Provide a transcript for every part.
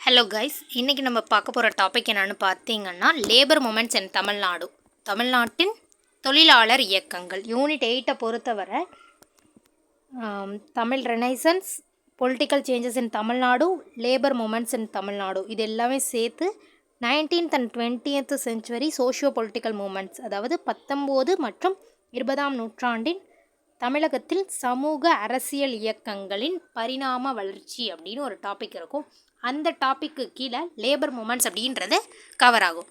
Hello guys இன்றைக்கி நம்ம பார்க்க போகிற டாபிக் என்னென்னு பார்த்தீங்கன்னா லேபர் மூமெண்ட்ஸ் இன் தமிழ்நாடு தமிழ்நாட்டின் தொழிலாளர் இயக்கங்கள். யூனிட் எயிட்டை பொறுத்தவரை Tamil renaissance political changes in Tamil Nadu labour movements in Tamil Nadu இது எல்லாமே சேர்த்து nineteenth and twentieth century socio political movements அதாவது பத்தொம்போது மற்றும் இருபதாம் நூற்றாண்டின் தமிழகத்தில் சமூக அரசியல் இயக்கங்களின் பரிணாம வளர்ச்சி அப்படின்னு ஒரு டாபிக் இருக்கும். அந்த டாப்பிக்கு கீழே லேபர் மூமெண்ட்ஸ் அப்படின்றது கவர் ஆகும்.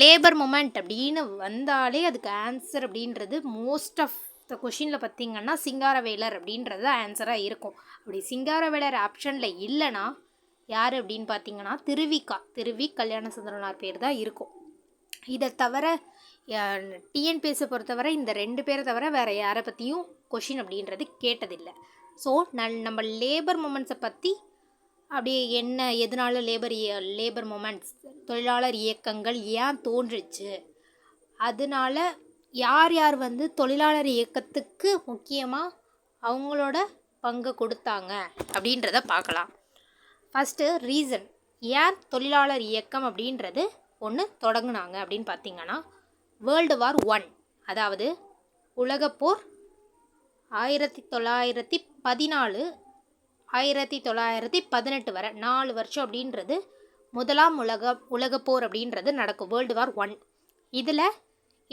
லேபர் மூமெண்ட் அப்படின்னு வந்தாலே அதுக்கு ஆன்சர் அப்படின்றது மோஸ்ட் ஆஃப் த கொஷினில் பார்த்திங்கன்னா சிங்காரவேலர் அப்படின்றது ஆன்சராக இருக்கும். அப்படி சிங்காரவேலர் ஆப்ஷனில் இல்லைன்னா யார் அப்படின்னு பார்த்தீங்கன்னா திருவிக்கா திருவி கல்யாண சுந்தரனார் பேர் தான் இருக்கும். இதை தவிர டிஎன்பிஎஸ்ஸை பொறுத்தவரை இந்த ரெண்டு பேரை தவிர வேறு யாரை பற்றியும் கொஷின் அப்படின்றது கேட்டதில்லை. ஸோ நல் நம்ம லேபர் மூமெண்ட்ஸை பற்றி அப்படியே என்ன எதனால லேபர் லேபர் மூமெண்ட்ஸ் தொழிலாளர் இயக்கங்கள் ஏன் தோன்றுச்சு? அதனால யார் யார் வந்து தொழிலாளர் இயக்கத்துக்கு முக்கியமாக அவங்களோட பங்கை கொடுத்தாங்க அப்படின்றத பார்க்கலாம். ஃபஸ்ட்டு ரீசன் ஏன் தொழிலாளர் இயக்கம் அப்படின்றது ஒன்று தொடங்கினாங்க அப்படின்னு பார்த்தீங்கன்னா வேர்ல்டு வார் ஒன் அதாவது உலகப்போர் ஆயிரத்தி தொள்ளாயிரத்தி பதினாலு ஆயிரத்தி தொள்ளாயிரத்தி பதினெட்டு வரை நாலு வருஷம் அப்படின்றது முதலாம் உலக உலகப்போர் அப்படின்றது நடக்கும். வேர்ல்டு வார் ஒன் இதில்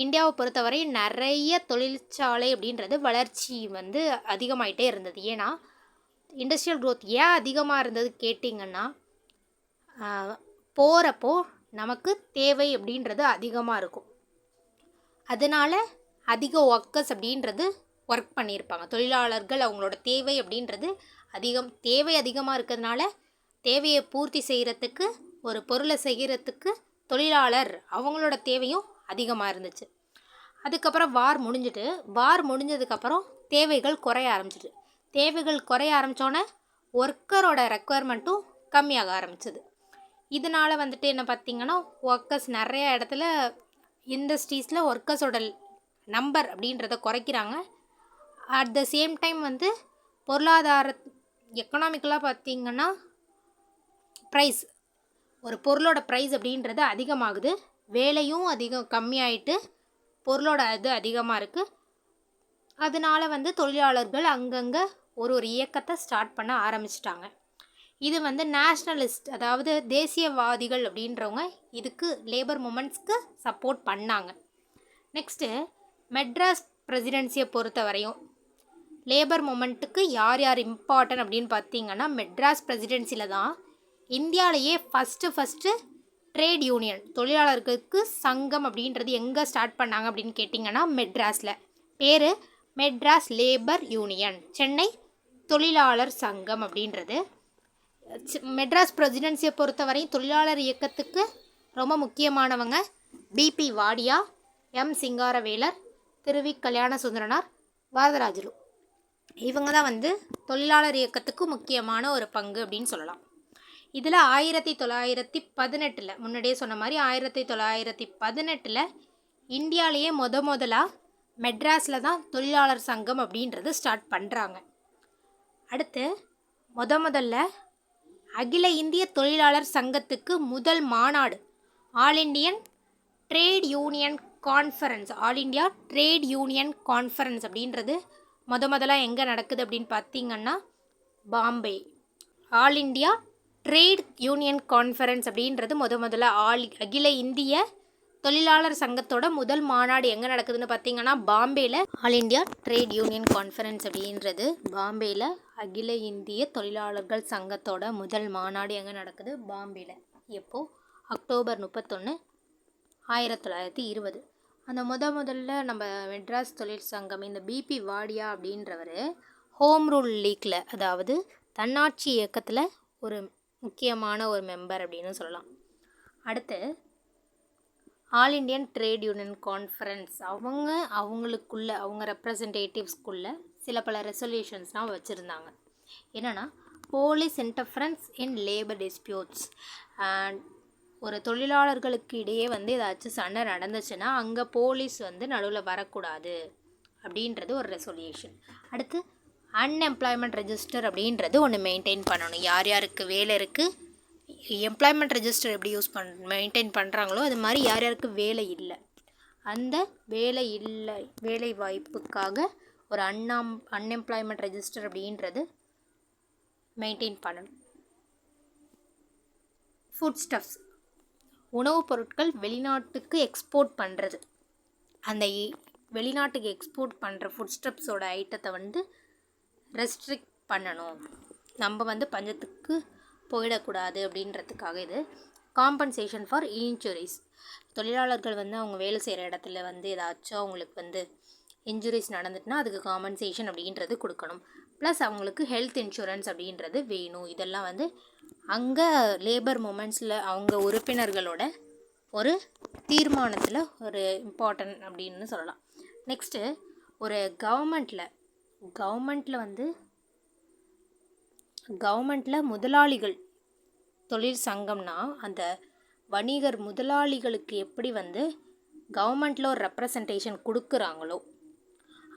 இந்தியாவை பொறுத்தவரை நிறைய தொழிற்சாலை அப்படின்றது வளர்ச்சி வந்து அதிகமாயிட்டே இருந்தது. ஏன்னா இண்டஸ்ட்ரியல் க்ரோத் ஏன் அதிகமாக இருந்தது கேட்டிங்கன்னா போகிறப்போ நமக்கு தேவை அப்படின்றது அதிகமாக இருக்கும். அதனால் அதிக ஒர்க்கர்ஸ் அப்படின்றது ஒர்க் பண்ணியிருப்பாங்க. தொழிலாளர்கள் அவங்களோட தேவை அப்படின்றது அதிகம் தேவை அதிகமாக இருக்கிறதுனால தேவையை பூர்த்தி செய்கிறதுக்கு ஒரு பொருளை செய்கிறதுக்கு தொழிலாளர் அவங்களோட தேவையும் அதிகமாக இருந்துச்சு. அதுக்கப்புறம் வார் முடிஞ்சிட்டு வார் முடிஞ்சதுக்கப்புறம் தேவைகள் குறைய ஆரம்பிச்சிட்டு தேவைகள் குறைய ஆரம்பித்தோன்னே ஒர்க்கரோட ரெக்குவயர்மெண்ட்டும் கம்மியாக ஆரம்பிச்சது. இதனால் வந்துட்டு என்ன பார்த்தீங்கன்னா ஒர்க்கர்ஸ் நிறைய இடத்துல இண்டஸ்ட்ரீஸில் ஒர்க்கர்ஸோட நம்பர் அப்படின்றத குறைக்கிறாங்க. அட் த சேம் டைம் வந்து பொருளாதார எக்கனாமிக்கலாக பார்த்திங்கன்னா ப்ரைஸ் ஒரு பொருளோட ப்ரைஸ் அப்படின்றது அதிகமாகுது. வேலையும் அதிகம் கம்மியாயிட்டு பொருளோட இது அதிகமாக இருக்குது அதனால வந்து தொழிலாளர்கள் அங்கங்கே ஒரு ஒரு இயக்கத்தை ஸ்டார்ட் பண்ண ஆரம்பிச்சிட்டாங்க. இது வந்து நேஷ்னலிஸ்ட் அதாவது தேசியவாதிகள் அப்படின்றவங்க இதுக்கு லேபர் மூமெண்ட்ஸ்க்கு சப்போர்ட் பண்ணாங்க. நெக்ஸ்ட்டு மெட்ராஸ் பிரசிடென்சியை பொறுத்த வரையும் லேபர் மூமெண்ட்டுக்கு யார் யார் இம்பார்ட்டன்ட் அப்படின்னு பார்த்தீங்கன்னா மெட்ராஸ் பிரசிடென்சியில் தான் இந்தியாவிலேயே ஃபஸ்ட்டு ஃபஸ்ட்டு ட்ரேட் யூனியன் தொழிலாளர்களுக்கு சங்கம் அப்படின்றது எங்கே ஸ்டார்ட் பண்ணாங்க அப்படின்னு கேட்டிங்கன்னா மெட்ராஸில். பேர் மெட்ராஸ் லேபர் யூனியன் சென்னை தொழிலாளர் சங்கம் அப்படின்றது. மெட்ராஸ் பிரசிடென்சியை பொறுத்தவரையும் தொழிலாளர் இயக்கத்துக்கு ரொம்ப முக்கியமானவங்க பிபி வாடியா எம் சிங்காரவேலர் திருவி கல்யாண சுந்தரனார் வரதராஜலு இவங்க தான் வந்து தொழிலாளர் இயக்கத்துக்கு முக்கியமான ஒரு பங்கு அப்படின்னு சொல்லலாம். இதில் ஆயிரத்தி தொள்ளாயிரத்தி பதினெட்டில் முன்னாடியே சொன்ன மாதிரி ஆயிரத்தி தொள்ளாயிரத்தி பதினெட்டில் இந்தியாவிலேயே முத முதலாக மெட்ராஸில் தான் தொழிலாளர் சங்கம் அப்படின்றது ஸ்டார்ட் பண்ணுறாங்க அடுத்து முத முதல்ல அகில இந்திய தொழிலாளர் சங்கத்துக்கு முதல் மாநாடு all Indian trade union conference all India trade union conference அப்படின்றது முத முதலாக எங்கே நடக்குது அப்படின்னு பார்த்தீங்கன்னா Bombay. All India trade union conference அப்படின்றது முத முதல்ல ஆல் அகில இந்திய தொழிலாளர் சங்கத்தோட முதல் மாநாடு எங்கே நடக்குதுன்னு பார்த்தீங்கன்னா பாம்பேயில் all India trade union conference அப்படின்றது பாம்பேயில் அகில இந்திய தொழிலாளர்கள் சங்கத்தோட முதல் மாநாடு எங்கே நடக்குது பாம்பேயில் எப்போது அக்டோபர் முப்பத்தொன்று ஆயிரத்தி தொள்ளாயிரத்தி இருபது. அந்த முத முதல்ல நம்ம மெட்ராஸ் தொழில் சங்கம் இந்த பிபி வாடியா அப்படின்றவர் ஹோம் ரூல் லீக்கில் அதாவது தன்னாட்சி இயக்கத்தில் ஒரு முக்கியமான ஒரு மெம்பர் அப்படின்னு சொல்லலாம். அடுத்து all Indian trade union conference. அவங்க அவங்களுக்குள்ள அவங்க ரெப்ரசன்டேட்டிவ்ஸ்க்குள்ள சில பல ரெசல்யூஷன்ஸ்லாம் வச்சுருந்தாங்க. என்னென்னா police interference in labour disputes. And ஒரு தொழிலாளர்களுக்கு இடையே வந்து ஏதாச்சும் சண்டை நடந்துச்சுன்னா அங்கே போலீஸ் வந்து நடுவில் வரக்கூடாது அப்படின்றது ஒரு ரெசொல்யூஷன் அடுத்து அன்எம்ப்ளாய்மெண்ட் ரெஜிஸ்டர் அப்படின்றது ஒன்று மெயின்டைன் பண்ணணும். யார் யாருக்கு வேலை இருக்குது எம்ப்ளாய்மெண்ட் ரெஜிஸ்டர் எப்படி யூஸ் பண் மெயின்டைன் பண்ணுறாங்களோ அது மாதிரி யார் யாருக்கு வேலை இல்லை. அந்த வேலை இல்லை வேலை வாய்ப்புக்காக ஒரு அன்னம் அன்எம்ப்ளாய்மெண்ட் ரெஜிஸ்டர் அப்படின்றது மெயின்டைன் பண்ணணும். ஃபுட் ஸ்டஃப்ஸ் உணவுப் பொருட்கள் வெளிநாட்டுக்கு எக்ஸ்போர்ட் பண்ணுறது அந்த இ- வெளிநாட்டுக்கு எக்ஸ்போர்ட் பண்ணுற ஃபுட் ஸ்டெப்ஸோட ஐட்டத்தை வந்து ரெஸ்ட்ரிக்ட் பண்ணணும். நம்ம வந்து பஞ்சத்துக்கு போயிடக்கூடாது அப்படின்றதுக்காக இது. காம்பன்சேஷன் ஃபார் இன்ஜுரிஸ் தொழிலாளர்கள் வந்து அவங்க வேலை செய்கிற இடத்துல வந்து ஏதாச்சும் அவங்களுக்கு வந்து இன்ஜுரிஸ் நடந்துட்டுனா அதுக்கு காம்பன்சேஷன் அப்படின்றது கொடுக்கணும். ப்ளஸ் அவங்களுக்கு ஹெல்த் இன்சூரன்ஸ் அப்படின்றது வேணும். இதெல்லாம் வந்து அங்கே லேபர் மூமெண்ட்ஸில் அவங்க உறுப்பினர்களோட ஒரு தீர்மானத்தில் ஒரு இம்பார்ட்டன்ட் அப்படின்னு சொல்லலாம். நெக்ஸ்ட்டு ஒரு கவர்மெண்ட்டில் கவர்மெண்ட்டில் வந்து கவர்மெண்ட்டில் முதலாளிகள் தொழில் சங்கம்னா அந்த வணிகர் முதலாளிகளுக்கு எப்படி வந்து கவர்மெண்ட்டில் ஒரு ரெப்ரசன்டேஷன் கொடுக்குறாங்களோ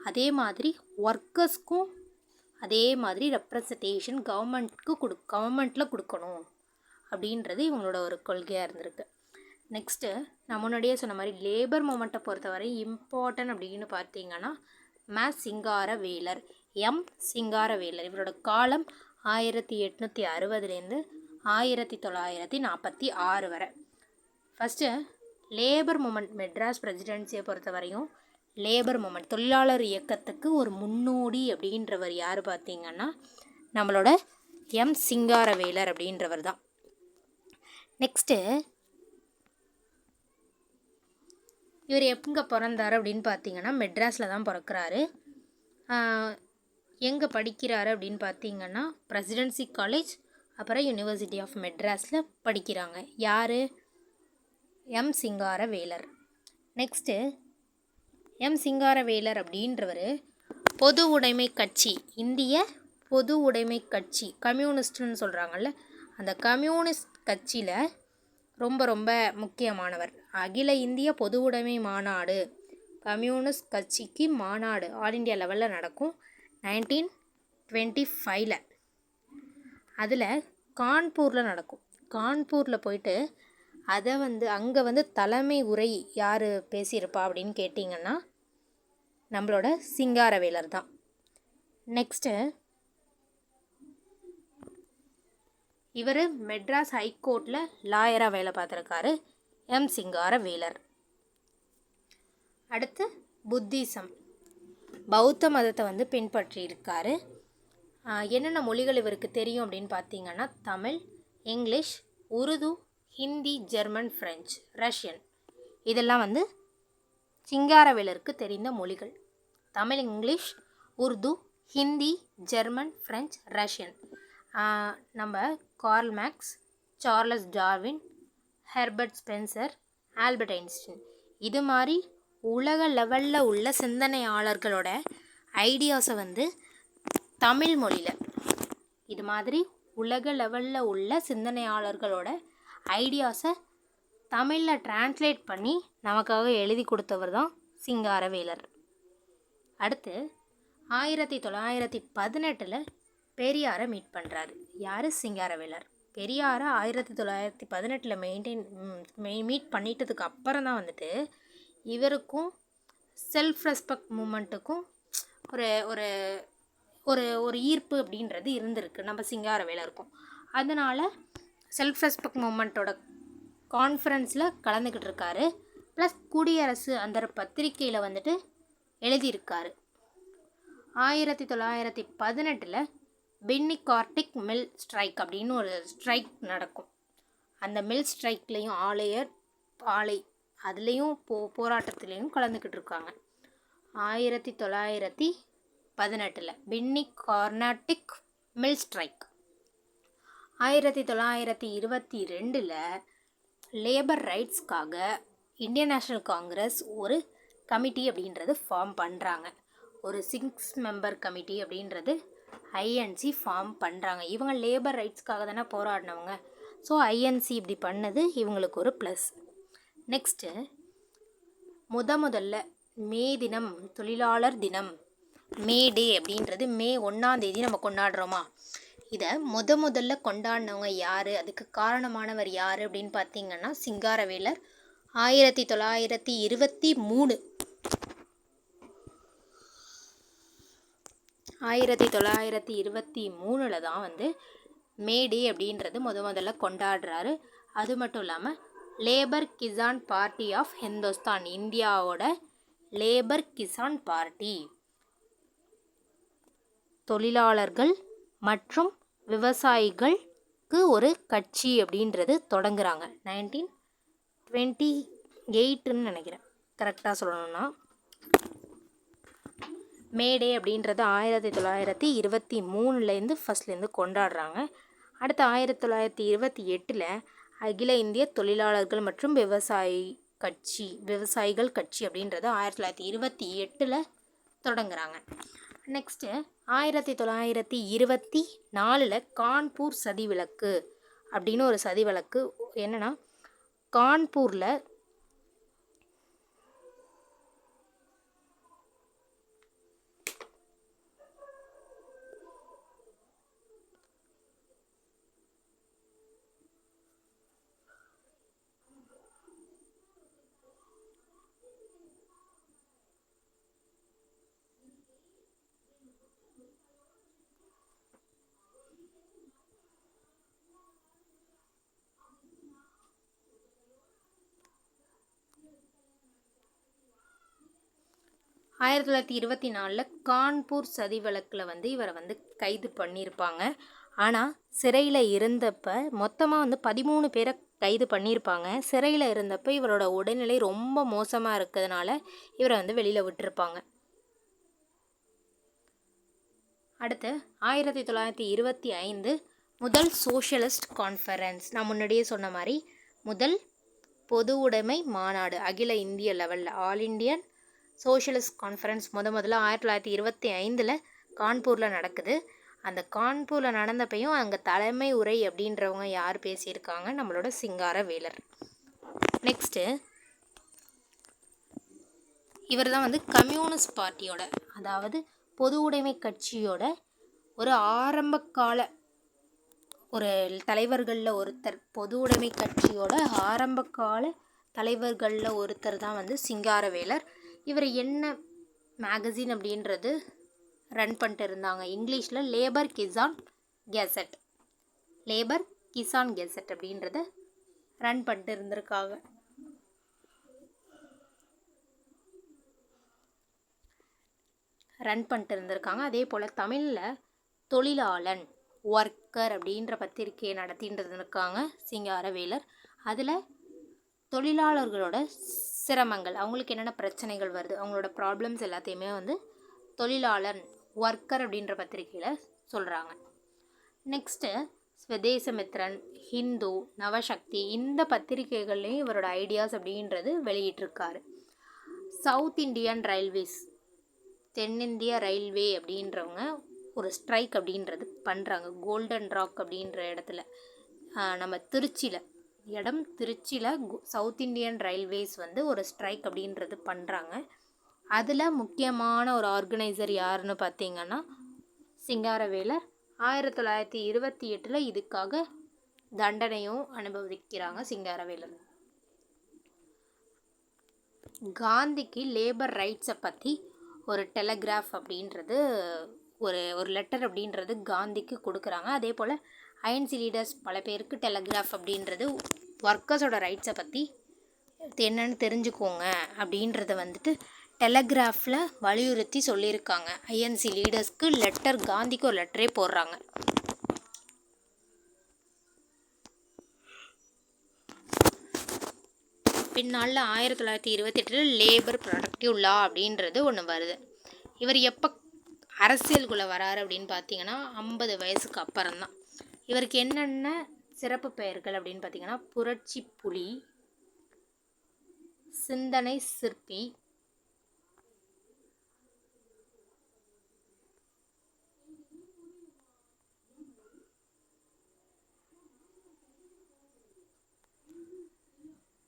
அதே மாதிரி ஒர்க்கர்ஸ்க்கும் அதே மாதிரி ரெப்ரசன்டேஷன் கவர்மெண்ட்க்கு கொடு கவர்மெண்ட்டில் கொடுக்கணும் அப்படின்றது இவங்களோட ஒரு கொள்கையாக இருந்திருக்கு. நெக்ஸ்ட்டு நான் முன்னாடியே சொன்ன மாதிரி லேபர் மூமெண்ட்டை பொறுத்தவரை இம்பார்ட்டன்ட் அப்படின்னு பார்த்தீங்கன்னா ம சிங்காரவேலர் எம் சிங்காரவேலர். இவரோட காலம் ஆயிரத்தி எட்நூற்றி அறுபதுலேருந்து ஆயிரத்தி தொள்ளாயிரத்தி நாற்பத்தி ஆறு வரை. ஃபஸ்ட்டு லேபர் மூமெண்ட் மெட்ராஸ் பிரசிடென்சியை பொறுத்தவரையும் லேபர் மூமெண்ட் தொழிலாளர் இயக்கத்துக்கு ஒரு முன்னோடி அப்படின்றவர் யார் பார்த்தீங்கன்னா நம்மளோட எம். சிங்காரவேலர் அப்படின்றவர் தான். நெக்ஸ்ட்டு இவர் எங்கே பிறந்தார் அப்படின்னு பார்த்தீங்கன்னா மெட்ராஸில் தான் பிறக்கிறாரு. எங்கே படிக்கிறாரு அப்படின்னு பார்த்தீங்கன்னா பிரசிடென்சி காலேஜ் அப்புறம் யுனிவர்சிட்டி ஆஃப் மெட்ராஸில் படிக்கிறாங்க. யார்? M. Singaravelar. Next M. Singaravelar அப்படின்றவர் பொது உடைமை கட்சி இந்திய பொது உடைமை கட்சி கம்யூனிஸ்ட்னு சொல்கிறாங்கல்ல அந்த கம்யூனிஸ்ட் கட்சியில் ரொம்ப ரொம்ப முக்கியமானவர். அகில இந்திய பொது உடைமை மாநாடு கம்யூனிஸ்ட் கட்சிக்கு மாநாடு ஆல் இண்டியா லெவலில் நடக்கும் நைன்டீன் டுவெண்ட்டி ஃபைவ்ல. அதில் கான்பூரில் நடக்கும். கான்பூரில் போயிட்டு அதை வந்து அங்கே வந்து தலைமை உரை யார் பேசியிருப்பா அப்படின்னு கேட்டிங்கன்னா நம்மளோட சிங்காரவேலர் தான். நெக்ஸ்ட்டு இவர் மெட்ராஸ் ஹைகோர்ட்டில் லாயராக வேலை பார்த்துருக்காரு எம். சிங்காரவேலர். அடுத்து புத்திசம். பௌத்த மதத்தை வந்து பின்பற்றியிருக்காரு. என்னென்ன மொழிகள் இவருக்கு தெரியும் அப்படின்னு பார்த்தீங்கன்னா Tamil English Urdu Hindi German French Russian. இதெல்லாம் வந்து சிங்காரவேலருக்கு தெரிந்த மொழிகள். Tamil English Urdu Hindi German French Russian. நம்ம Karl Marx Charles Darwin Herbert Spencer Albert Einstein. இது மாதிரி உலக லெவலில் உள்ள சிந்தனையாளர்களோட ஐடியாஸை வந்து தமிழ் மொழியில். இது மாதிரி உலக லெவலில் உள்ள சிந்தனையாளர்களோட ஐடியாஸை தமிழில் டிரான்ஸ்லேட் பண்ணி நமக்காக எழுதி கொடுத்தவர் தான் சிங்காரவேலர். அடுத்து ஆயிரத்தி தொள்ளாயிரத்தி பதினெட்டில் பெரியாரை மீட் பண்ணுறாரு யார்? சிங்காரவேலர். பெரியாரை ஆயிரத்தி தொள்ளாயிரத்தி பதினெட்டில் மெயின்டைன் மீட் பண்ணிட்டதுக்கு அப்புறம் தான் வந்துட்டு இவருக்கும் செல்ஃப் ரெஸ்பெக்ட் மூமெண்ட்டுக்கும் ஒரு ஒரு ஒரு ஒரு ஈர்ப்பு அப்படின்றது இருந்திருக்கு. நம்ம சிங்காரவேலருக்கும். அதனால் செல்ஃப் ரெஸ்பெக்ட் மூமெண்ட்டோட கான்ஃபரன்ஸில் கலந்துக்கிட்டு இருக்காரு. ப்ளஸ் குடியரசு அந்த பத்திரிக்கையில் வந்துட்டு எழுதியிருக்காரு. ஆயிரத்தி தொள்ளாயிரத்தி பதினெட்டில் பின்னி கார்டிக் மில் ஸ்ட்ரைக் அப்படின்னு ஒரு ஸ்ட்ரைக் நடக்கும். அந்த மில் ஸ்ட்ரைக்லேயும் ஆலையர் ஆலை அதுலேயும் போ போராட்டத்துலேயும் கலந்துக்கிட்டு இருக்காங்க. ஆயிரத்தி தொள்ளாயிரத்தி பதினெட்டில் பின்னி கார்னாட்டிக் மில் ஸ்ட்ரைக். ஆயிரத்தி தொள்ளாயிரத்தி இருபத்தி ரெண்டில் லேபர் ரைட்ஸ்க்காக இந்தியன் நேஷ்னல் காங்கிரஸ் ஒரு கமிட்டி அப்படின்றது ஃபார்ம் பண்ணுறாங்க ஒரு சிக்ஸ் மெம்பர் கமிட்டி அப்படின்றது ஐஎன்சி ஃபார்ம் பண்ணுறாங்க இவங்க லேபர் ரைட்ஸ்க்காக தானே போராடினவங்க. ஸோ ஐஎன்சி இப்படி பண்ணது இவங்களுக்கு ஒரு ப்ளஸ் நெக்ஸ்ட்டு முத முதல்ல மே தினம் தொழிலாளர் தினம். மே டே அப்படின்றது மே ஒன்றாம் தேதி நம்ம கொண்டாடுறோமா? இதை முத முதல்ல கொண்டாடினவங்க யார்? அதுக்கு காரணமானவர் யார் அப்படின்னு பார்த்தீங்கன்னா சிங்காரவேலர். ஆயிரத்தி தொள்ளாயிரத்தி இருபத்தி மூணு. ஆயிரத்தி தொள்ளாயிரத்தி இருபத்தி மூணில் தான் வந்து மேடே அப்படின்றது முத முதல்ல கொண்டாடுறாரு. அது மட்டும் இல்லாமல் labour Kisan party of Hindustan இந்தியாவோட லேபர் கிசான் பார்ட்டி. தொழிலாளர்கள் மற்றும் விவசாயிகளுக்கு ஒரு கட்சி அப்படின்றது தொடங்குறாங்க. நைன்டீன் டுவெண்ட்டி எயிட்டுன்னு நினைக்கிறேன் கரெக்டாக சொல்லணும்னா. மேடே அப்படின்றது ஆயிரத்தி தொள்ளாயிரத்தி இருபத்தி மூணுலேருந்து ஃபஸ்ட்லேருந்து கொண்டாடுறாங்க. அடுத்து ஆயிரத்தி தொள்ளாயிரத்தி இருபத்தி எட்டில் அகில இந்திய தொழிலாளர்கள் மற்றும் விவசாயி கட்சி விவசாயிகள் கட்சி அப்படின்றது ஆயிரத்தி தொள்ளாயிரத்தி இருபத்தி எட்டில் தொடங்குறாங்க. நெக்ஸ்ட்டு ஆயிரத்தி தொள்ளாயிரத்தி இருபத்தி நாலில் கான்பூர் சதிவிலக்கு அப்படின்னு ஒரு சதி விளக்கு. என்னென்னா கான்பூரில் ஆயிரத்தி தொள்ளாயிரத்தி இருபத்தி நாலில் கான்பூர் சதி வழக்கில் வந்து இவரை வந்து கைது பண்ணியிருப்பாங்க. ஆனால் சிறையில் இருந்தப்போ மொத்தமாக வந்து பதிமூணு பேரை கைது பண்ணியிருப்பாங்க. சிறையில் இருந்தப்போ இவரோட உடல்நிலை ரொம்ப மோசமாக இருக்கிறதுனால இவரை வந்து வெளியில் விட்டுருப்பாங்க. அடுத்து ஆயிரத்தி தொள்ளாயிரத்தி இருபத்தி ஐந்து முதல் சோஷியலிஸ்ட் கான்ஃபரன்ஸ் நான் முன்னாடியே சொன்ன மாதிரி முதல் பொது உடைமை மாநாடு அகில இந்திய லெவலில் ஆல் இண்டியன் சோஷியலிஸ்ட் கான்ஃபரன்ஸ் முத முதல்ல ஆயிரத்தி தொள்ளாயிரத்தி இருபத்தி ஐந்தில் கான்பூரில் நடக்குது. அந்த கான்பூரில் நடந்தப்பையும் அங்கே தலைமை உரை அப்படின்றவங்க யார் பேசியிருக்காங்க? நம்மளோட சிங்கார வேலர். நெக்ஸ்ட்டு இவர் தான் வந்து கம்யூனிஸ்ட் பார்ட்டியோட அதாவது பொது உடைமை கட்சியோட ஒரு ஆரம்பகால ஒரு தலைவர்களில் ஒருத்தர். பொது உடைமை கட்சியோட ஆரம்பகால தலைவர்களில் ஒருத்தர் தான் வந்து சிங்காரவேலர் இவர் என்ன மேகசின் அப்படின்றது ரன் பண்ணிட்டு இருந்தாங்க. இங்கிலீஷில் labour Kisan gazette labour Kisan gazette அப்படின்றத ரன் பண்ணிட்டு இருந்திருக்காங்க. ரன் பண்ணிட்டு இருந்திருக்காங்க. அதே போல் தமிழில் தொழிலாளன் ஒர்க்கர் அப்படின்ற பத்திரிகையை நடத்திட்டு இருந்திருக்காங்க. சிங்காரவேலர் அதில் தொழிலாளர்களோட சிரமங்கள் அவங்களுக்கு என்னென்ன பிரச்சனைகள் வருது அவங்களோட ப்ராப்ளம்ஸ் எல்லாத்தையுமே வந்து தொழிலாளர் ஒர்க்கர் அப்படின்ற பத்திரிகையில் சொல்கிறாங்க நெக்ஸ்ட்டு ஸ்வதேசமித்ரன் ஹிந்து நவசக்தி இந்த பத்திரிகைகள்லேயும் இவரோட ஐடியாஸ் அப்படின்றது வெளியிட்டிருக்காரு. சவுத் இண்டியன் ரயில்வேஸ் தென்னிந்திய ரயில்வே அப்படின்றவங்க ஒரு ஸ்ட்ரைக் அப்படின்றது பண்ணுறாங்க கோல்டன் ராக் அப்படின்ற இடத்துல நம்ம திருச்சியில் இடம் திருச்சியில் சவுத் இண்டியன் ரயில்வேஸ் வந்து ஒரு ஸ்ட்ரைக் அப்படின்றது பண்ணுறாங்க அதில் முக்கியமான ஒரு ஆர்கனைசர் யாருன்னு பார்த்தீங்கன்னா சிங்காரவேலர். ஆயிரத்தி தொள்ளாயிரத்தி இருபத்தி எட்டில் இதுக்காக தண்டனையும் அனுபவிக்கிறாங்க சிங்காரவேலர். காந்திக்கு லேபர் ரைட்ஸை பற்றி ஒரு டெலகிராஃப் அப்படின்றது ஒரு ஒரு லெட்டர் அப்படின்றது காந்திக்கு கொடுக்குறாங்க. அதே போல் ஐஎன்சி லீடர்ஸ் பல பேருக்கு டெலகிராஃப் அப்படின்றது ஒர்க்கர்ஸோட ரைட்ஸை பற்றி என்னன்னு தெரிஞ்சுக்கோங்க அப்படின்றத வந்துட்டு டெலகிராஃபில் வலியுறுத்தி சொல்லியிருக்காங்க. ஐஎன்சி லீடர்ஸ்க்கு லெட்டர் காந்திக்கு ஒரு லெட்டரே போடுறாங்க. பின்னால் ஆயிரத்தி தொள்ளாயிரத்தி இருபத்தெட்டில் லேபர் ப்ரொடக்டிவ் லா அப்படின்றது ஒன்று வருது. இவர் எப்போ அரசியலுக்குள்ளே வராரு அப்படின்னு பார்த்தீங்கன்னா ஐம்பது வயசுக்கு அப்புறம் தான் இவருக்கு என்னென்ன சிறப்பு பெயர்கள் அப்படின்னு பார்த்தீங்கன்னா புரட்சி புலி சிந்தனை சிற்பி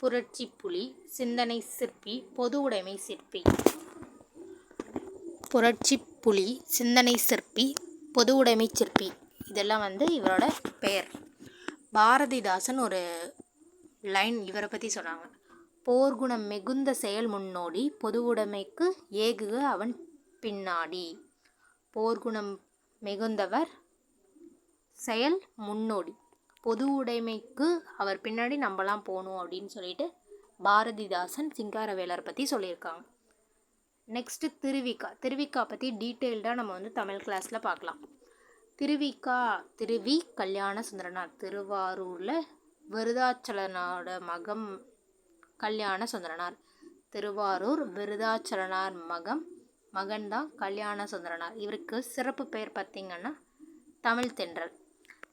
புரட்சி புலி சிந்தனை சிற்பி பொது உடைமை சிற்பி. புரட்சி புலி சிந்தனை சிற்பி பொது உடைமை சிற்பி. இதெல்லாம் வந்து இவரோட பெயர். பாரதிதாசன் ஒரு லைன் இவரை பற்றி சொன்னாங்க போர்க்குணம் மிகுந்த செயல் முன்னோடி பொதுவுடைமைக்கு ஏகுக அவன் பின்னாடி. போர்க்குணம் மிகுந்தவர் செயல் முன்னோடி பொது உடைமைக்கு அவர் பின்னாடி நம்மலாம் போகணும் அப்படின்னு சொல்லிட்டு பாரதிதாசன் சிங்காரவேலர் பற்றி சொல்லியிருக்காங்க. நெக்ஸ்ட்டு திருவிக்கா திருவிக்கா பற்றி டீட்டெயில்டாக நம்ம வந்து தமிழ் கிளாஸில் பார்க்கலாம். திருவிக்கா திருவி கல்யாண சுந்தரனார். திருவாரூரில் விருதாச்சலனோட மகம் கல்யாண சுந்தரனார். திருவாரூர் விருதாச்சலனார் மகம் மகன்தான் கல்யாண சுந்தரனார். இவருக்கு சிறப்பு பெயர் பார்த்திங்கன்னா தமிழ் தென்றல்.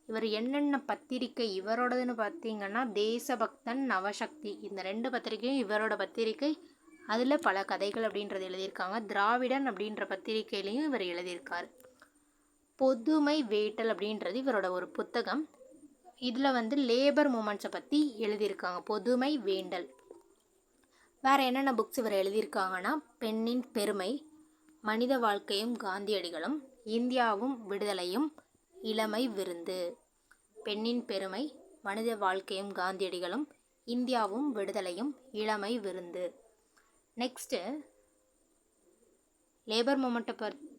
இவர் என்னென்ன பத்திரிக்கை இவரோடதுன்னு பார்த்தீங்கன்னா தேசபக்தன் நவசக்தி. இந்த ரெண்டு பத்திரிக்கையும் இவரோட பத்திரிக்கை. அதில் பல கதைகள் அப்படின்றது எழுதியிருக்காங்க. திராவிடன் அப்படின்ற பத்திரிக்கையிலையும் இவர் எழுதியிருக்கார். பொதுமை வேட்டல் அப்படின்றது இவரோட ஒரு புத்தகம். இதில் வந்து லேபர் மூமெண்ட்ஸை பற்றி எழுதியிருக்காங்க. பொதுமை வேண்டல். வேறு என்னென்ன புக்ஸ் இவர் எழுதியிருக்காங்கன்னா பெண்ணின் பெருமை மனித வாழ்க்கையும் காந்தியடிகளும் இந்தியாவும் விடுதலையும் இளமை விருந்து பெண்ணின் பெருமை மனித வாழ்க்கையும் காந்தியடிகளும் இந்தியாவும் விடுதலையும் இளமை விருந்து. நெக்ஸ்ட்டு லேபர் மூமெண்ட்டை பற்றி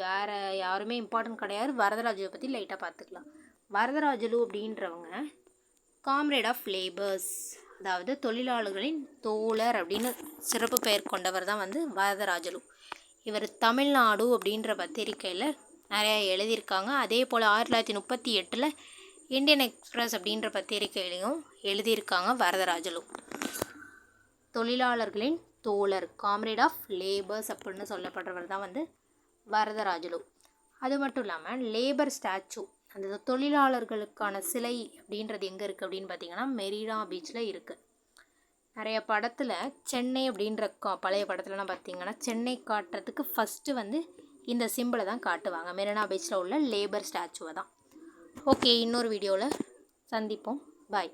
வேறு யாருமே இம்பார்ட்டன்ட் கிடையாது. வரதராஜுவை பற்றி லைட்டாக பார்த்துக்கலாம். வரதராஜலு அப்படின்றவங்க காம்ரேட் ஆஃப் லேபர்ஸ் அதாவது தொழிலாளர்களின் தோழர் அப்படின்னு சிறப்பு பெயர் கொண்டவர் தான் வந்து வரதராஜலு. இவர் தமிழ்நாடு அப்படின்ற பத்திரிக்கையில் நிறையா எழுதியிருக்காங்க. அதே போல் ஆயிரத்தி தொள்ளாயிரத்தி முப்பத்தி எட்டில் இந்தியன் எக்ஸ்பிரஸ் அப்படின்ற பத்திரிகையிலையும் எழுதியிருக்காங்க வரதராஜலு. தொழிலாளர்களின் தோழர் காம்ரேட் ஆஃப் லேபர்ஸ் அப்படின்னு சொல்லப்படுறவர் தான் வந்து வரதராஜலு அது மட்டும் இல்லாமல் லேபர் ஸ்டாச்சு அந்த தொழிலாளர்களுக்கான சிலை அப்படின்றது எங்கே இருக்குது அப்படின்னு பார்த்தீங்கன்னா மெரினா பீச்சில் இருக்குது நிறைய படத்தில் சென்னை அப்படின்ற கா பழைய படத்துலலாம் பார்த்தீங்கன்னா சென்னை காட்டுறதுக்கு ஃபஸ்ட்டு வந்து இந்த சிம்பிளை தான் காட்டுவாங்க. மெரினா பீச்சில் உள்ள லேபர் ஸ்டாச்சுவை தான். ஓகே இன்னொரு வீடியோவில் சந்திப்போம். Bye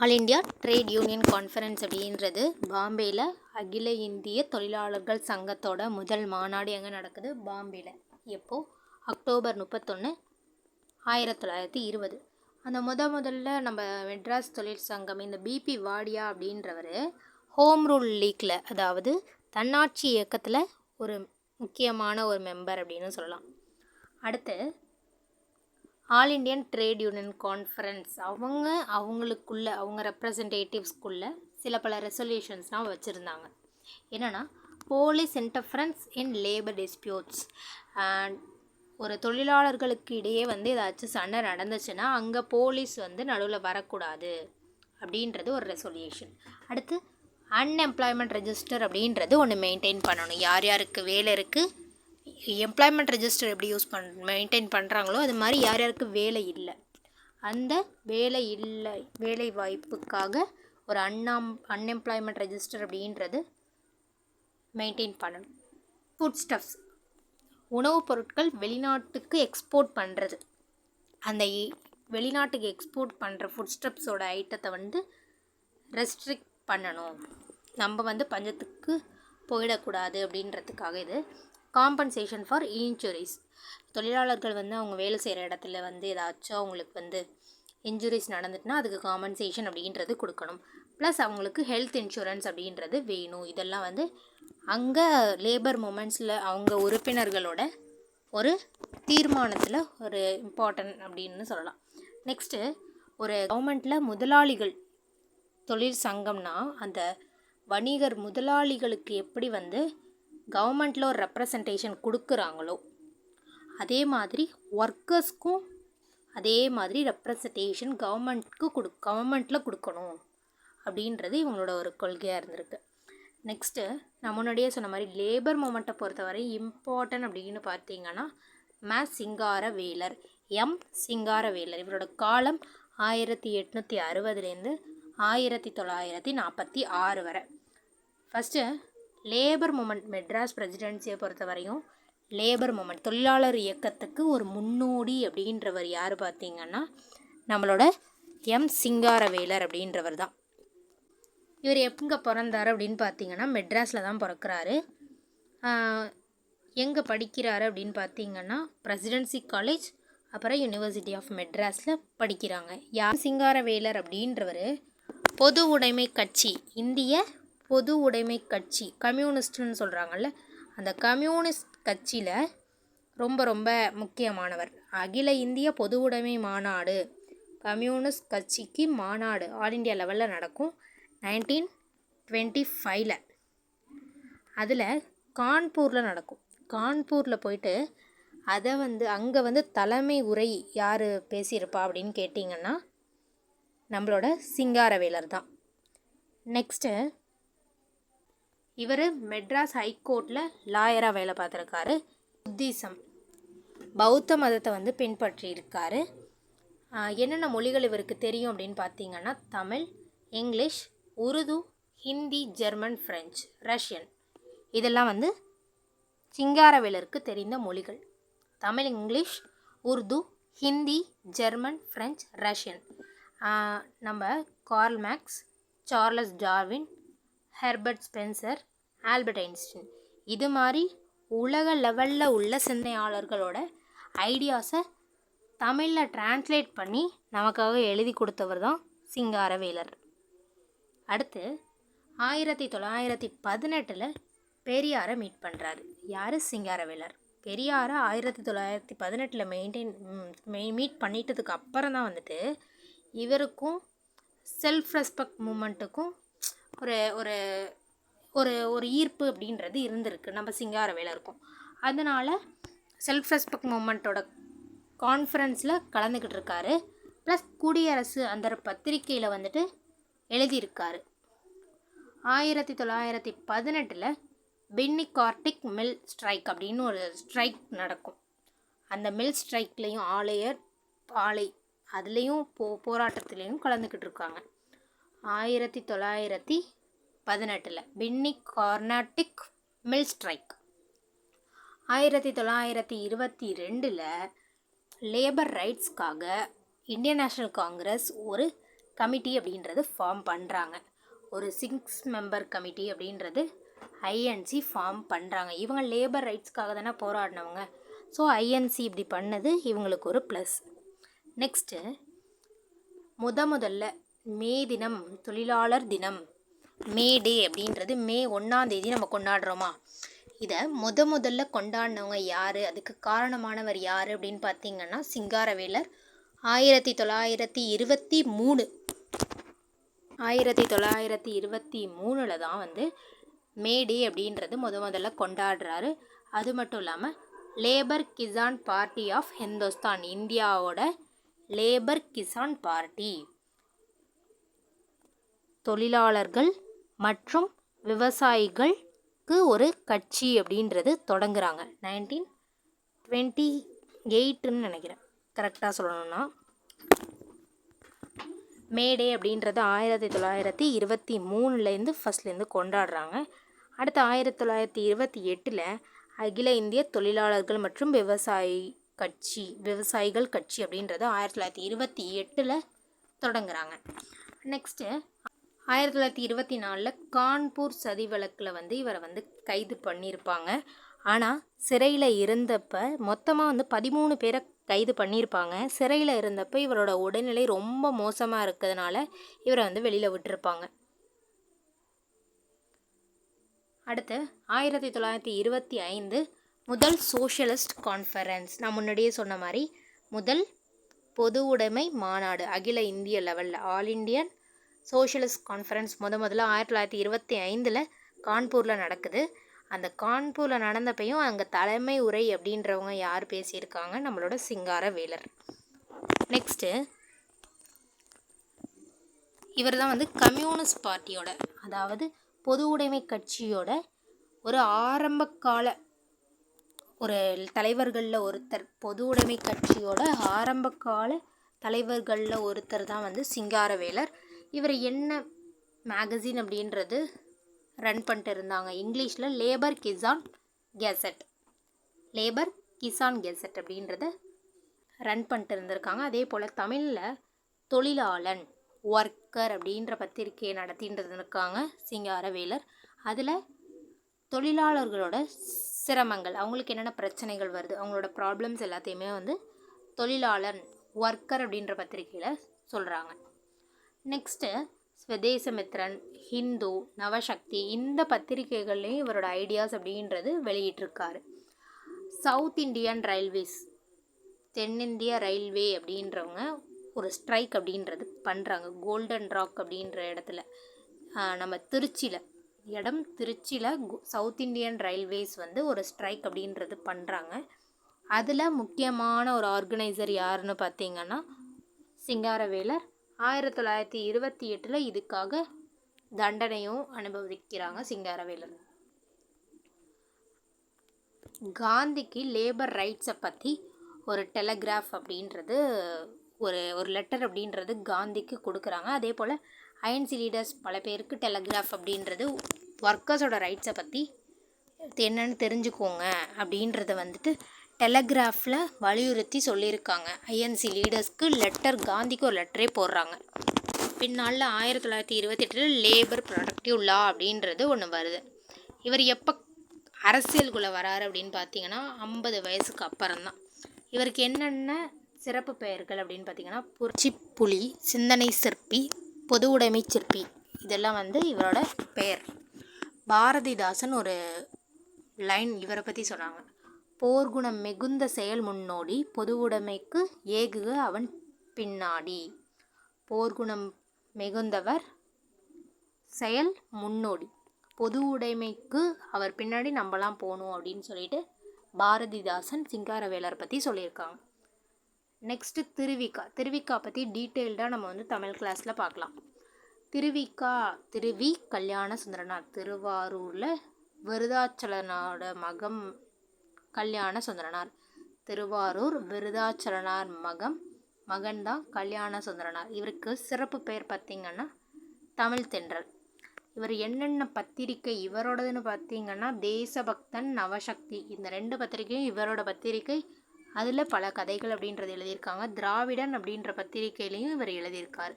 All India Trade Union Conference அப்படின்றது பாம்பேயில் அகில இந்திய தொழிலாளர்கள் சங்கத்தோட முதல் மாநாடு எங்கே நடக்குது? பாம்பேயில் எப்போது அக்டோபர் முப்பத்தொன்று ஆயிரத்தி தொள்ளாயிரத்தி இருபது. அந்த முத முதல்ல நம்ம மெட்ராஸ் தொழிற்சங்கம் இந்த பிபி வாடியா அப்படின்றவர் ஹோம் ரூல் லீக்கில் அதாவது தன்னாட்சி இயக்கத்தில் ஒரு முக்கியமான ஒரு மெம்பர் அப்படின்னு சொல்லலாம். அடுத்து all Indian trade union conference அவங்க அவங்களுக்குள்ள அவங்க ரெப்ரசன்டேட்டிவ்ஸ்க்குள்ள சில பல ரெசல்யூஷன்ஸ்லாம் வச்சுருந்தாங்க. என்னென்னா police interference in labour disputes ஒரு தொழிலாளர்களுக்கு இடையே வந்து ஏதாச்சும் சண்டை நடந்துச்சுன்னா அங்கே போலீஸ் வந்து நடுவில் வரக்கூடாது அப்படின்றது ஒரு ரெசொல்யூஷன் அடுத்து அன்எம்ப்ளாய்மெண்ட் ரெஜிஸ்டர் அப்படின்றது ஒன்று மெயின்டைன் பண்ணணும். யார் யாருக்கு வேலை இருக்குது எம்ப்ளாய்மெண்ட் ரெஜிஸ்டர் எப்படி யூஸ் பண் மெயின்டைன் பண்ணுறாங்களோ அது மாதிரி யார் யாருக்கு வேலை இல்லை. அந்த வேலை இல்லை வேலை வாய்ப்புக்காக ஒரு அன்னாம் அன்எம்ப்ளாய்மெண்ட் ரெஜிஸ்டர் அப்படின்றது மெயின்டைன் பண்ணணும். ஃபுட் ஸ்டஃப்ஸ் உணவுப் பொருட்கள் வெளிநாட்டுக்கு எக்ஸ்போர்ட் பண்ணுறது அந்த வெளிநாட்டுக்கு எக்ஸ்போர்ட் பண்ணுற ஃபுட் ஸ்டெப்ஸோட ஐட்டத்தை வந்து ரெஸ்ட்ரிக்ட் பண்ணணும். நம்ம வந்து பஞ்சத்துக்கு போயிடக்கூடாது அப்படின்றதுக்காக இது காம்பன்சேஷன் ஃபார் இன்ஜுரிஸ் தொழிலாளர்கள் வந்து அவங்க வேலை செய்கிற இடத்துல வந்து ஏதாச்சும் அவங்களுக்கு வந்து இன்ஜுரிஸ் நடந்துட்டுனா அதுக்கு காம்பன்சேஷன் அப்படின்றது கொடுக்கணும். ப்ளஸ் அவங்களுக்கு ஹெல்த் இன்சூரன்ஸ் அப்படின்றது வேணும். இதெல்லாம் வந்து அங்கே லேபர் மூமெண்ட்ஸில் அவங்க உறுப்பினர்களோட ஒரு தீர்மானத்தில் ஒரு இம்பார்ட்டன்ட் அப்படின்னு சொல்லலாம். நெக்ஸ்ட்டு ஒரு கவர்மெண்ட்டில் முதலாளிகள் தொழில் சங்கம்னா அந்த வணிகர் முதலாளிகளுக்கு எப்படி வந்து கவர்மெண்ட்டில் ஒரு ரெப்ரசன்டேஷன் கொடுக்குறாங்களோ அதே மாதிரி ஒர்க்கர்ஸ்க்கும் அதே மாதிரி ரெப்ரசன்டேஷன் கவர்மெண்ட்க்கு கொடு கவர்மெண்ட்டில் கொடுக்கணும் அப்படின்றது இவங்களோட ஒரு கொள்கையாக இருந்திருக்கு. நெக்ஸ்ட்டு நான் முன்னாடியே சொன்ன மாதிரி லேபர் மூமெண்ட்டை பொறுத்தவரை இம்பார்ட்டன்ட் அப்படின்னு பார்த்தீங்கன்னா ம. சிங்காரவேலர் எம். சிங்காரவேலர். இவரோட காலம் ஆயிரத்தி எட்நூற்றி அறுபதுலேருந்து ஆயிரத்தி தொள்ளாயிரத்தி நாற்பத்தி ஆறு வரை. ஃபஸ்ட்டு லேபர் மூமெண்ட் மெட்ராஸ் பிரசிடென்சியை பொறுத்த வரையும் லேபர் மூமெண்ட் தொழிலாளர் இயக்கத்துக்கு ஒரு முன்னோடி அப்படின்றவர் யார் பார்த்தீங்கன்னா நம்மளோட எம். சிங்காரவேலர் அப்படின்றவர் தான். இவர் எங்கே பிறந்தார் அப்படின்னு பார்த்தீங்கன்னா மெட்ராஸில் தான் பிறக்கிறாரு. எங்கே படிக்கிறாரு அப்படின்னு பார்த்தீங்கன்னா பிரசிடென்சி காலேஜ் அப்புறம் யூனிவர்சிட்டி ஆஃப் மெட்ராஸில் படிக்கிறாங்க. யார்? சிங்காரவேலர் அப்படின்றவர் பொது உடைமை கட்சி இந்திய பொது உடைமை கட்சி கம்யூனிஸ்ட்னு சொல்கிறாங்கல்ல அந்த கம்யூனிஸ்ட் கட்சியில் ரொம்ப ரொம்ப முக்கியமானவர். அகில இந்திய பொது உடைமை மாநாடு கம்யூனிஸ்ட் கட்சிக்கு மாநாடு ஆல் இண்டியா லெவலில் நடக்கும் நைன்டீன் டுவெண்ட்டி ஃபைவ்ல அதில் கான்பூரில் நடக்கும். கான்பூரில் போயிட்டு அதை வந்து அங்கே வந்து தலைமை உரை யார் பேசியிருப்பா அப்படின்னு கேட்டிங்கன்னா நம்மளோட சிங்காரவேலர் தான். நெக்ஸ்ட்டு இவர் மெட்ராஸ் ஹைகோர்ட்டில் லாயராக வேலை பார்த்துருக்காரு. புத்திசம். பௌத்த மதத்தை வந்து பின்பற்றியிருக்காரு. என்னென்ன மொழிகள் இவருக்கு தெரியும் அப்படின்னு பார்த்தீங்கன்னா Tamil English Urdu Hindi German French Russian. இதெல்லாம் வந்து சிங்காரவேலருக்கு தெரிந்த மொழிகள். Tamil English Urdu Hindi German French Russian. நம்ம Karl Marx Charles Darwin Herbert Spencer Albert Einstein. இது மாதிரி உலக லெவலில் உள்ள சிந்தனையாளர்களோட ஐடியாஸை தமிழில் டிரான்ஸ்லேட் பண்ணி நமக்காக எழுதி கொடுத்தவர் தான் சிங்காரவேலர் அடுத்து ஆயிரத்தி தொள்ளாயிரத்தி பதினெட்டில் பெரியாரை மீட் பண்ணுறாரு யார்? சிங்காரவேலர் பெரியாரை ஆயிரத்தி தொள்ளாயிரத்தி பதினெட்டில் மெயின்டைன் மீட் பண்ணிட்டதுக்கு அப்புறம் தான் வந்துட்டு இவருக்கும் செல்ஃப் ரெஸ்பெக்ட் மூமெண்ட்டுக்கும் ஒரு ஒரு ஒரு ஒரு ஈர்ப்பு அப்படின்றது இருந்திருக்கு. நம்ம சிங்காரவேலருக்கும் அதனால் செல்ஃப் ரெஸ்பெக்ட் மூமெண்ட்டோட கான்ஃபரன்ஸில் கலந்துக்கிட்டு இருக்காரு. ப்ளஸ் குடியரசு அந்த பத்திரிக்கையில் வந்துட்டு எழுதியிருக்காரு. ஆயிரத்தி தொள்ளாயிரத்தி பதினெட்டில் பின்னி கார்டிக் மில் ஸ்ட்ரைக் அப்படின்னு ஒரு ஸ்ட்ரைக் நடக்கும். அந்த மில் ஸ்ட்ரைக்லேயும் ஆலையர் ஆலை அதுலேயும் போ போராட்டத்துலேயும் கலந்துக்கிட்டு இருக்காங்க. ஆயிரத்தி தொள்ளாயிரத்தி பதினெட்டில் பின்னி கார்னாட்டிக் மில் ஸ்ட்ரைக். ஆயிரத்தி தொள்ளாயிரத்தி இருபத்தி ரெண்டில் லேபர் ரைட்ஸ்க்காக இந்தியன் நேஷ்னல் காங்கிரஸ் ஒரு கமிட்டி அப்படின்றது ஃபார்ம் பண்ணுறாங்க ஒரு சிக்ஸ் மெம்பர் கமிட்டி அப்படின்றது ஐஎன்சி ஃபார்ம் பண்ணுறாங்க இவங்க லேபர் ரைட்ஸ்க்காக தானே போராடினவங்க. ஸோ ஐஎன்சி இப்படி பண்ணது இவங்களுக்கு ஒரு ப்ளஸ். நெக்ஸ்ட்டு முத முதல்ல மே தினம் தொழிலாளர் தினம். மே டே அப்படின்றது மே ஒன்றாம் தேதி நம்ம கொண்டாடுறோமா? இதை முத முதல்ல கொண்டாடினவங்க யார்? அதுக்கு காரணமானவர் யார் அப்படின்னு பார்த்தீங்கன்னா சிங்காரவேலர். ஆயிரத்தி தொள்ளாயிரத்தி இருபத்தி மூணு. ஆயிரத்தி தொள்ளாயிரத்தி இருபத்தி மூணில் தான் வந்து மே டே அப்படின்றது முத முதல்ல கொண்டாடுறாரு. அது மட்டும் இல்லாமல் labour Kisan party of Hindustan இந்தியாவோட லேபர் கிசான் பார்ட்டி. தொழிலாளர்கள் மற்றும் விவசாயிகளுக்கு ஒரு கட்சி அப்படின்றது தொடங்குறாங்க. நைன்டீன் டுவெண்ட்டி எயிட்டுன்னு நினைக்கிறேன். கரெக்டாக சொல்லணும்னா மேடே அப்படின்றது ஆயிரத்தி தொள்ளாயிரத்தி இருபத்தி மூணுலேருந்து ஃபஸ்ட்லேருந்து கொண்டாடுறாங்க. அடுத்து ஆயிரத்தி தொள்ளாயிரத்தி இருபத்தி எட்டில் அகில இந்திய தொழிலாளர்கள் மற்றும் விவசாயி கட்சி விவசாயிகள் கட்சி அப்படின்றது ஆயிரத்தி தொள்ளாயிரத்தி இருபத்தி எட்டில் தொடங்குறாங்க. நெக்ஸ்ட்டு ஆயிரத்தி தொள்ளாயிரத்தி இருபத்தி நாலில் கான்பூர் சதி வழக்கில் வந்து இவரை வந்து கைது பண்ணியிருப்பாங்க. ஆனால் சிறையில் இருந்தப்ப மொத்தமாக வந்து பதிமூணு பேரை கைது பண்ணியிருப்பாங்க. சிறையில் இருந்தப்ப இவரோட உடல்நிலை ரொம்ப மோசமாக இருக்கிறதுனால இவரை வந்து வெளியில் விட்டுருப்பாங்க. அடுத்து ஆயிரத்தி தொள்ளாயிரத்தி இருபத்தி ஐந்து முதல் சோஷியலிஸ்ட் கான்ஃபரன்ஸ் நான் முன்னாடியே சொன்ன மாதிரி முதல் பொது உடைமை மாநாடு அகில இந்திய லெவலில் ஆல் இண்டியன் சோஷியலிஸ்ட் கான்ஃபரன்ஸ் முத முதல்ல ஆயிரத்தி தொள்ளாயிரத்தி இருபத்தி ஐந்தில் கான்பூரில் நடக்குது. அந்த கான்பூரில் நடந்தப்பையும் அங்கே தலைமை உரை அப்படின்றவங்க யார் பேசியிருக்காங்க? நம்மளோட சிங்கார வேலர். நெக்ஸ்ட்டு இவர் தான் வந்து கம்யூனிஸ்ட் பார்ட்டியோட அதாவது பொது உடைமை கட்சியோட ஒரு ஆரம்பகால ஒரு தலைவர்களில் ஒருத்தர். பொது உடைமை கட்சியோட ஆரம்பகால தலைவர்களில் ஒருத்தர் தான் வந்து சிங்காரவேலர் இவர் என்ன மேகசின் அப்படின்றது ரன் பண்ணிட்டு இருந்தாங்க. இங்கிலீஷில் labour Kisan gazette labour Kisan gazette அப்படின்றத ரன் பண்ணிட்டு இருந்திருக்காங்க. அதே போல் தமிழில் தொழிலாளன் ஒர்க்கர் அப்படின்ற பத்திரிக்கையை நடத்திட்டு இருந்திருக்காங்க சிங்காரவேலர் அதில் தொழிலாளர்களோட சிரமங்கள் அவங்களுக்கு என்னென்ன பிரச்சனைகள் வருது அவங்களோட ப்ராப்ளம்ஸ் எல்லாத்தையுமே வந்து தொழிலாளன் ஒர்க்கர் அப்படின்ற பத்திரிக்கையில் சொல்கிறாங்க நெக்ஸ்ட்டு ஸ்வதேசமித்ரன் ஹிந்து நவசக்தி இந்த பத்திரிகைகள்லேயும் இவரோட ஐடியாஸ் அப்படின்றது வெளியிட்டிருக்காரு. சவுத் இந்தியன் ரயில்வேஸ் தென்னிந்திய ரயில்வே அப்படின்றவங்க ஒரு ஸ்ட்ரைக் அப்படின்றது பண்ணுறாங்க கோல்டன் ராக் அப்படின்ற இடத்துல. நம்ம திருச்சியில் இடம் திருச்சியில் சவுத் இண்டியன் ரயில்வேஸ் வந்து ஒரு ஸ்ட்ரைக் அப்படின்றது பண்ணுறாங்க அதில் முக்கியமான ஒரு ஆர்கனைசர் யாருன்னு பார்த்தீங்கன்னா சிங்காரவேலர் ஆயிரத்தி தொள்ளாயிரத்தி இருபத்தி எட்டில் இதுக்காக தண்டனையும் அனுபவிக்கிறாங்க சிங்காரவேலர். காந்திக்கு லேபர் ரைட்ஸை பற்றி ஒரு டெலகிராஃப் அப்படின்றது ஒரு ஒரு லெட்டர் அப்படின்றது காந்திக்கு கொடுக்குறாங்க. அதே போல் ஐஎன்சி லீடர்ஸ் பல பேருக்கு டெலகிராஃப் அப்படின்றது ஒர்க்கர்ஸோட ரைட்ஸை பற்றி என்னன்னு தெரிஞ்சுக்கோங்க அப்படின்றத வந்துட்டு டெலகிராஃபில் வலியுறுத்தி சொல்லியிருக்காங்க. ஐஎன்சி லீடர்ஸ்க்கு லெட்டர் காந்திக்கு ஒரு லெட்டரே போடுறாங்க. பின்னால் ஆயிரத்தி தொள்ளாயிரத்தி இருபத்தெட்டில் லேபர் ப்ரொடக்டிவ் லா அப்படின்றது ஒன்று வருது. இவர் எப்போ அரசியலுக்குள்ளே வராரு அப்படின்னு பார்த்தீங்கன்னா ஐம்பது வயசுக்கு அப்புறம்தான். இவருக்கு என்னென்ன சிறப்பு பெயர்கள் அப்படின்னு பார்த்தீங்கன்னா புரட்சி புலி சிந்தனை சிற்பி பொது உடைமை சிற்பி. இதெல்லாம் வந்து இவரோட பெயர். பாரதிதாசன் ஒரு லைன் இவரை பற்றி சொன்னாங்க. போர்க்குணம் மிகுந்த செயல் முன்னோடி பொதுவுடைமைக்கு ஏகுக அவன் பின்னாடி. போர்க்குணம் மிகுந்தவர் செயல் முன்னோடி. பொது உடைமைக்கு அவர் பின்னாடி நம்மலாம் போகணும் அப்படின்னு சொல்லிட்டு பாரதிதாசன் சிங்காரவேலர் பற்றி சொல்லியிருக்காங்க. நெக்ஸ்ட்டு திருவிக்கா. திருவிக்கா பற்றி டீட்டெயில்டாக நம்ம வந்து தமிழ் கிளாஸில் பார்க்கலாம் திருவிக்கா திருவி கல்யாண சுந்தரனார். திருவாரூரில் விருதாச்சலனோட மகம் கல்யாண சுந்தரனார். திருவாரூர் விருதாச்சலனார் மகம் மகன்தான் கல்யாண சுந்தரனார். இவருக்கு சிறப்பு பெயர் பார்த்திங்கன்னா தமிழ் தென்றல். இவர் என்னென்ன பத்திரிக்கை இவரோடதுன்னு பார்த்தீங்கன்னா தேசபக்தன் நவசக்தி. இந்த ரெண்டு பத்திரிக்கையும் இவரோட பத்திரிக்கை. அதில் பல கதைகள் அப்படின்றது எழுதியிருக்காங்க. திராவிடன் அப்படின்ற பத்திரிக்கையிலையும் இவர் எழுதியிருக்கார்.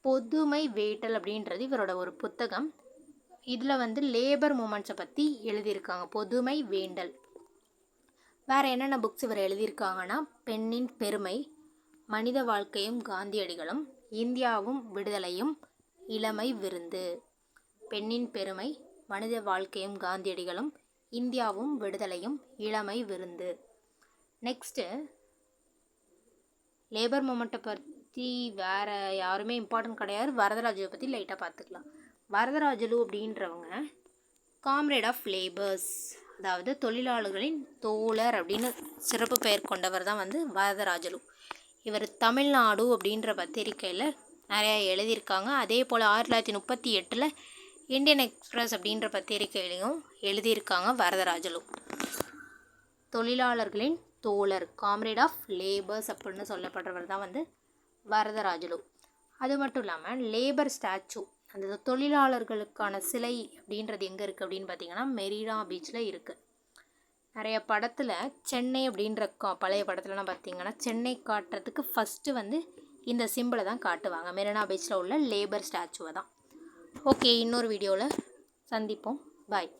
பொதுமை வேட்டல் அப்படின்றது இவரோட ஒரு புத்தகம். இதில் வந்து லேபர் மூமெண்ட்ஸை பற்றி எழுதியிருக்காங்க. பொதுமை வேண்டல். வேறு என்னென்ன புக்ஸ் இவர் எழுதியிருக்காங்கன்னா பெண்ணின் பெருமை மனித வாழ்க்கையும் காந்தியடிகளும் இந்தியாவும் விடுதலையும் இளமை விருந்து பெண்ணின் பெருமை மனித வாழ்க்கையும் காந்தியடிகளும் இந்தியாவும் விடுதலையும் இளமை விருந்து. நெக்ஸ்ட்டு லேபர் மூமெண்ட்டை பற்றி வேறு யாருமே இம்பார்ட்டன்ட் கிடையாது. வரதராஜுவை பற்றி லைட்டாக பார்த்துக்கலாம். வரதராஜலு அப்படின்றவங்க காம்ரேட் ஆஃப் லேபர்ஸ் அதாவது தொழிலாளர்களின் தோழர் அப்படின்னு சிறப்பு பெயர் கொண்டவர் தான் வந்து வரதராஜலு இவர் தமிழ்நாடு அப்படின்ற பத்திரிக்கையில் நிறையா எழுதியிருக்காங்க. அதே போல் ஆயிரத்தி தொள்ளாயிரத்தி முப்பத்தி எட்டில் இந்தியன் எக்ஸ்பிரஸ் அப்படின்ற பத்திரிக்கையிலையும் எழுதியிருக்காங்க வரதராஜலு தொழிலாளர்களின் தோழர் காம்ரேட் ஆஃப் லேபர்ஸ் அப்படின்னு சொல்லப்படுறவர் தான் வந்து வரதராஜலு அது மட்டும் இல்லாமல் லேபர் ஸ்டாச்சு அந்த தொழிலாளர்களுக்கான சிலை அப்படின்றது எங்கே இருக்குது அப்படின்னு பார்த்தீங்கன்னா மெரினா பீச்சில் இருக்குது நிறைய படத்தில் சென்னை அப்படின்ற கா பழைய படத்துலலாம் பார்த்தீங்கன்னா சென்னை காட்டுறதுக்கு ஃபஸ்ட்டு வந்து இந்த சிம்பிளை தான் காட்டுவாங்க. மெரினா பீச்சில் உள்ள லேபர் ஸ்டாச்சுவை தான். ஓகே இன்னொரு வீடியோவில் சந்திப்போம். பாய்